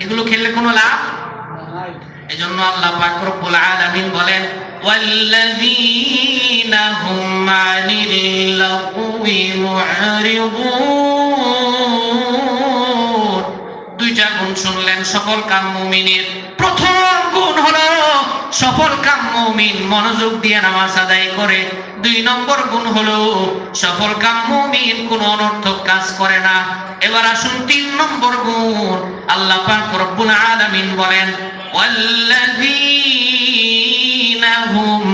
এগুলো খেললে কোনো লাভ? এই জন্য আল্লাহ পাক রব্বুল আলামিন বলেন দুইটা গুণ শুনলেন সকল কাম মুমিনের প্রথম সফলকাম মৌমিন মনোযোগ দিয়ে নামাজ আদায় করে। দুই নম্বর গুণ হলো সফলকাম মৌমিন কোন অনর্থক কাজ করে না। এবার আসুন তিন নম্বর গুণ। আল্লাহ পাক রব্বুল আলামিন বলেন, ওয়াল্লাযীনা হুম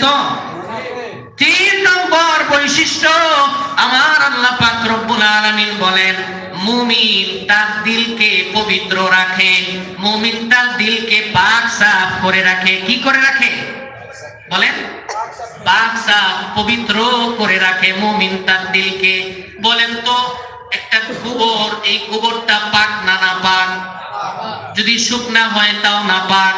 তো? তিন নম্বর বৈশিষ্ট্য, আমার আল্লাহ পাক রব্বুল বলেন, মুমিন তার দিলকে পবিত্র রাখে। মুমিন তার দিলকে পাক সাফ করে রাখে। কি করে রাখে? বলেন। পাক সাফ, পবিত্র করে রাখে মুমিন তার দিলকে। বলেন তো, একটা গোবর এই গোবরটা পাক না না পাক? যদি শুকনা হয় তাও না পাক?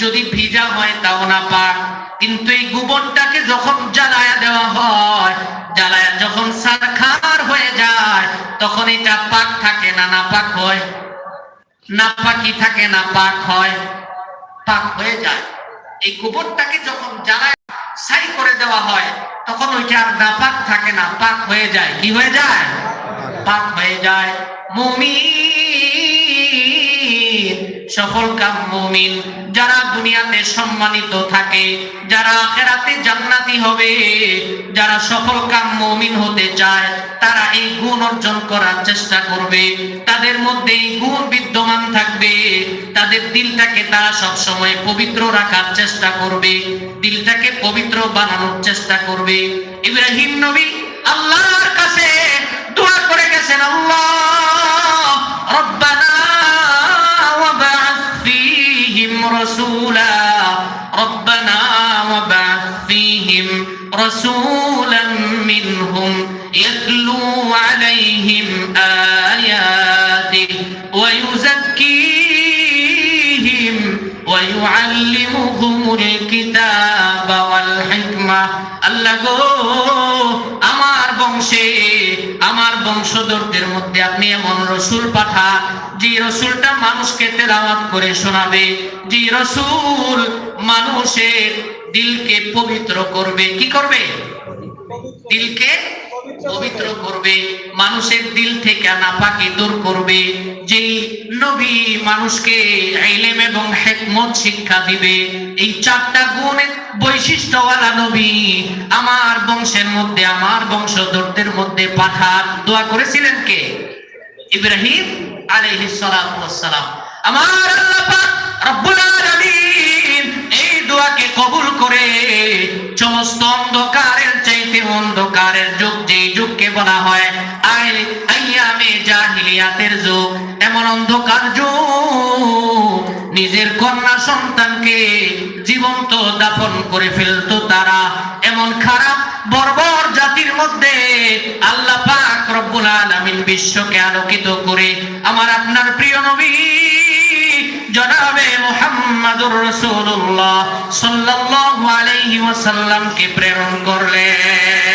যদি ভিজা হয় তাও না পাক? কিন্তু এই গোবরটাকে যখন জ্বালায়া দেওয়া হয়, জ্বালায়া যখন সারখার হয়ে যায়, তখন এটা পাক থাকে না না পাক হয়? না পাকি থাকে, না পাক হয়? পাক হয়ে যায়। এই গোবরটাকে যখন জ্বালায় ছাই করে দেওয়া হয়, তখন ওইটা আর না পাক থাকে না, পাক হয়ে যায়। কি হয়ে যায়? পাক হয়ে যায়। মুমিন সফল কাম মুমিন, যারা দুনিয়াতে সম্মানিত থাকে, যারা আখেরাতে জান্নাতি হবে, যারা সফল কাম মুমিন হতে চায়, তারা এই গুণ অর্জন করার চেষ্টা করবে। তাদের মধ্যে এই গুণ বিদ্যমান থাকবে। তাদের দিলটাকে তারা সব সময় পবিত্র রাখার চেষ্টা করবে, দিলটাকে পবিত্র বানানোর চেষ্টা করবে। ইব্রাহিম নবী আল্লাহর কাছে দোয়া করে গেছেন, আল্লাহ! رسولا منهم يتلو عليهم آياته ويزكيهم ويعلمهم الكتاب والحكمة আল্লাহ গো আমার বংশে আমার বংশধরদের মধ্যে আপনি এমন রসুল পাঠান যে রসুলটা মানুষকে তেলাওয়াত করে শোনাবে যে রসুল মানুষের দিলকে পবিত্র করবে। কি করবে? দিলকে পবিত্র করবে। মানুষের দিল থেকে নাপাকি দূর করবে। যেই নবী মানুষকে ইলম এবং হিকমত শিক্ষা দিবে। এই চারটা গুণের বৈশিষ্ট্যওয়ালা নবী আমার বংশের মধ্যে, আমার বংশধরদের মধ্যে পাঠান। দোয়া করেছিলেন কে? ইব্রাহিম আলাইহিস সালাম। আমার আল্লাহ পাক রব্বুল আলামিন অন্ধকারের যুগ যেই যুগকে বলা হয় জাহিলিয়াতের যুগ, এমন অন্ধকার যুগ। নিজের কন্যা সন্তানকে জীবন্ত দাফন করে ফেলতো তারা। এমন খারাপ, বর্বর জাতির মধ্যে আল্লাহ পাক রব্বুল আলামিন বিশ্বকে আলোকিত করে আমার আপনার প্রিয় নবী জনাবে মুহাম্মাদুর রাসূলুল্লাহ সাল্লাল্লাহু আলাইহি ওয়াসাল্লামকে প্রেরণ করলেন।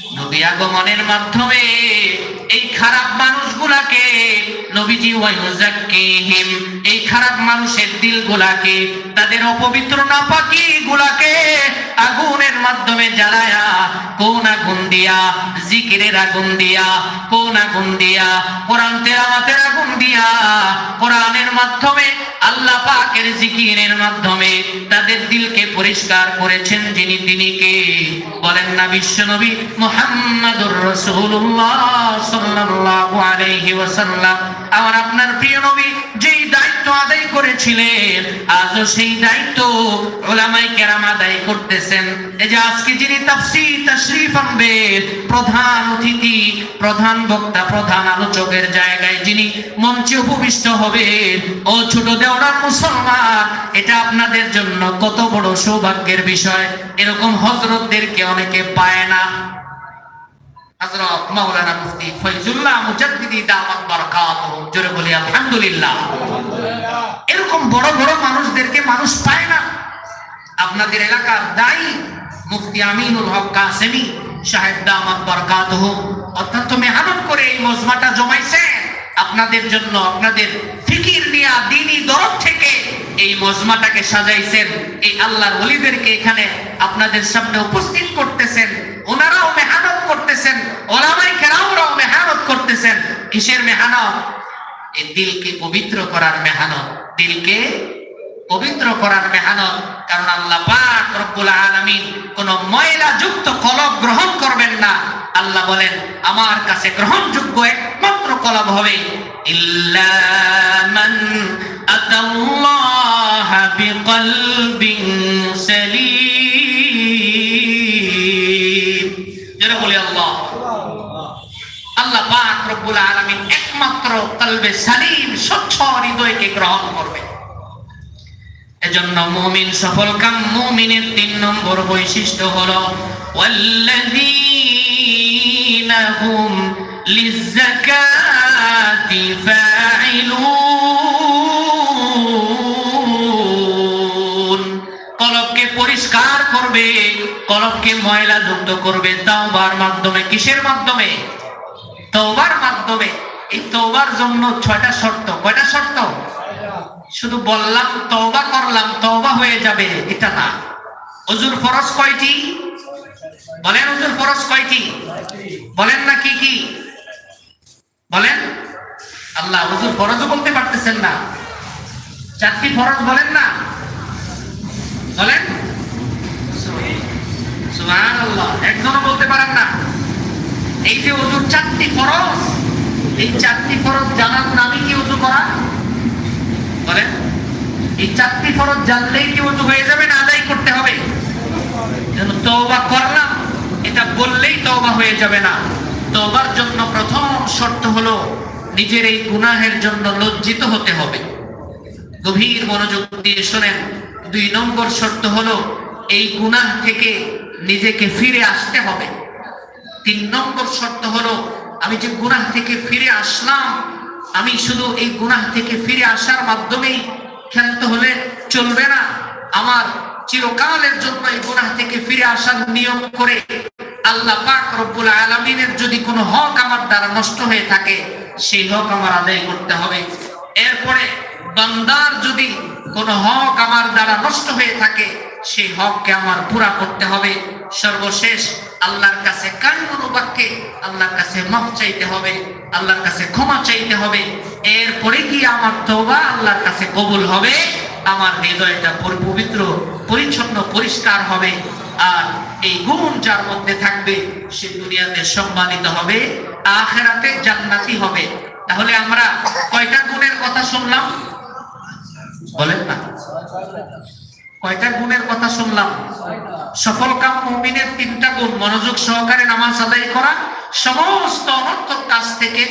নবী আগমনের মাধ্যমে এই খারাপ মানুষগুলাকে নবীজি ওয়াইজাক্কিহিম এই খারাপ মানুষের দিলগুলাকে, তাদের অপবিত্র নাপাকি গুলাকে আগুনের মাধ্যমে জ্বালায়া, কোন আগুন দিয়া? জিকিরের আগুন দিয়া। কোন আগুন দিয়া? কোরআন তেলাওয়াতের আগুন দিয়া। কোরআনের মাধ্যমে, আল্লাহ পাকের জিকিরের মাধ্যমে তাদের দিলকে পরিষ্কার করেছেন যিনি তিনি কে? বলেন না বিশ্বনবী মুহাম্মাদুর রাসূলুল্লাহ সাল্লাল্লাহু আলাইহি ওয়াসাল্লাম। আমার আপনার প্রিয় নবী যেই দায়িত্ব আদায় করেছিলেন আজও সেই দায়িত্ব ওলামাই কেরাম আদায় করতেছেন। এই যে আজকে যিনি তাফসীর, তাশরীফ আনবেন, প্রধান অতিথি, প্রধান বক্তা, প্রধান আলোচকের জায়গায় যিনি মঞ্চে উপবিষ্ট হবেন, ও ছোট দেওয়ার মুসলমান, এটা আপনাদের জন্য কত বড় সৌভাগ্যের বিষয়। এরকম হজরতদেরকে অনেকে পায় না। মাওলানা মুফতি ফয়জুল্লাহ মুজাদ্দিদি জোরে বলি, আলহামদুলিল্লাহ। এরকম বড় বড় মানুষদেরকে মানুষ পায় না। আপনাদের এলাকার দায়ী মুফতি আমিনুল হক কাসেমি সাহেব অত্যন্ত মেহনত করে এই মজমাটা জমাইছেন আপনাদের জন্য আপনাদের ফিকির নিয়া দিনী দরদ থেকে এই মজমাটাকে সাজাইছেন। এই আল্লাহর ওলিদেরকে এখানে আপনাদের সামনে উপস্থিত করতেছেন। ওনারাও ওলামাই কেরামরাও মেহনত করতেছেন। কিসের মেহনত? এই দিলকে পবিত্র করার মেহনত। দিলকে পবিত্র করার মেহনত। কারণ আল্লাহ পাক রব্বুল আলামিন কোন ময়লা যুক্ত কলব গ্রহণ করবেন না। আল্লাহ বলেন, আমার কাছে গ্রহণযোগ্য একমাত্র কলব হবে ইল্লা মান আতাল্লাহ বিকলবিন কলবে সালিম স্বচ্ছ হৃদয়কে গ্রহণ করবে। এজন্য মুমিন সফল কাম, মুমিনের তিন নম্বর বৈশিষ্ট্য হলো, ওয়াল্লাযীনা হুম লিযাকাতি ফাইলুন কলবকে পরিষ্কার করবে, কলবকে ময়লা যুক্ত করবে। তাওবার মাধ্যমে, কিসের মাধ্যমে? তওবার মাধ্যমে। এই জন্য ছয়টা শর্ত। কয়টা শর্ত? শুধু বললাম, তওবা করলাম, তওবা হয়ে যাবে, এটা না। ফরজ কয়টি? বলেন ফরজ কয়টি? বলেন না কি কি? বলেন। আল্লাহ বলতে পারতেছেন না। চারটি ফরজ বলেন না। বলেন। সুবহানাল্লাহ। একজনও বলতে পারেন না এই যে হুজুর চারটি ফরজ এই চারটি ফরজ জানার নামই কি উজু করা? বলেন। এই চারটি ফরজ জানলেই কি উজু হয়ে যাবে না আদায় করতে হবে? তওবা করলাম, এটা বললেই তওবা হয়ে যাবে না। তওবার জন্য প্রথম শর্ত হলো নিজের এই গুনাহের জন্য লজ্জিত হতে হবে। গভীর মনোযোগ দিয়ে শোনেন। দুই নম্বর শর্ত হলো এই গুনাহ থেকে নিজেকে ফিরে আসতে হবে। তিন নম্বর শর্ত হলো আমি যে গুনাহ থেকে ফিরে আসলাম, আমি শুধু এই গুনাহ থেকে ফিরে আসার মাধ্যমেই ক্ষান্ত হলে চলবে না। আমার চিরকালের জন্য এই গুনাহ থেকে ফিরে আসার নিয়ম করে আল্লাহ পাক রব্বুল আলামিনের যদি কোনো হক আমার দ্বারা নষ্ট হয়ে থাকে, সেই হক আমার আদায় করতে হবে। এরপরে বান্দার যদি কোনো হক আমার দ্বারা নষ্ট হয়ে থাকে, সেই হককে আমার পুরা করতে হবে। সর্বশেষ আল্লাহর কাছে কানমন বাক্যে আল্লাহর কাছে মাফ চাইতে হবে, আল্লাহর কাছে ক্ষমা চাইতে হবে? এরপরে কি আমার তওবা আল্লাহর কাছে কবুল হবে? আমার হৃদয়টা পবিত্র, পরিচ্ছন্ন, পরিষ্কার হবে। আর এই গুণ যার মধ্যে থাকবে, সে দুনিয়াতে সম্মানিত হবে, আখেরাতে জান্নাতি হবে। তাহলে আমরা কয়টা গুণের কথা শুনলাম? বলেন না। কয়টা গুণের কথা শুনলাম? সফল কাম মুমিনের তিনটা গুণ, মনোযোগ সহকারে নামাজ আদায় করা, সমস্ত অনর্থক কাজ থেকে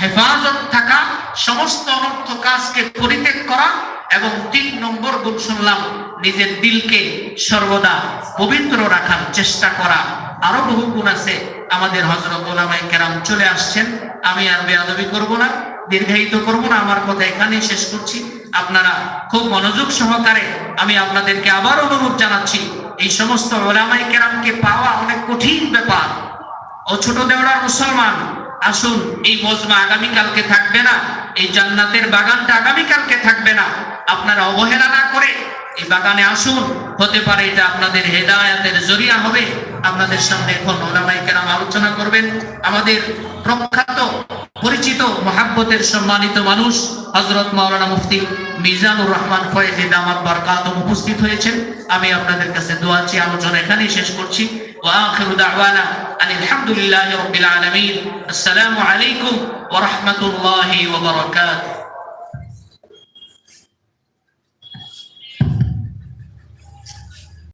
হেফাজত থাকা, সমস্ত অনর্থ কাজকে পরিত্যাগ করা এবং তিন নম্বর গুণ শুনলাম, নিজের দিলকে সর্বদা পবিত্র রাখার চেষ্টা করা। আরও বহু গুণ আছে, আমাদের হজরত ওলামাই কেরাম চলে আসছেন। আমি আর বেয়াদবি করব না, দীর্ঘায়িত করব না, আমার কথা এখানেই শেষ করছি। আপনারা খুব মনোযোগ সহকারে আমি আপনাদেরকে আবার অনুরোধ জানাচ্ছি, এই সমস্ত ওলামাই কেরামকে পাওয়া অনেক কঠিন ব্যাপার। ও ছোট দেওয়ার মুসলমান, আসুন এই মজমা আগামীকালকে থাকবে না, এই জান্নাতের বাগানটা আগামীকালকে থাকবে না। আপনারা অবহেলা না করে এই বাগানে আসুন, হতে পারে এটা আপনাদের হেদায়াতের জরিয়া হবে। আপনাদের সামনে এখন ওলামাই কেরাম আলোচনা করবেন আমাদের প্রখ্যাত পরিচিত মহাব্বতের সম্মানিত মানুষ হজরত মাওলানা মুফতি মিজানুর রহমান ফয়েজি দামাত বারকাত উপস্থিত হয়েছেন আমি আপনাদের কাছে দোয়া চেয়ে আলোচনা এখানেই শেষ করছি وآخر دعوانا أن الحمد لله رب العالمين السلام عليكم ورحمة الله وبركاته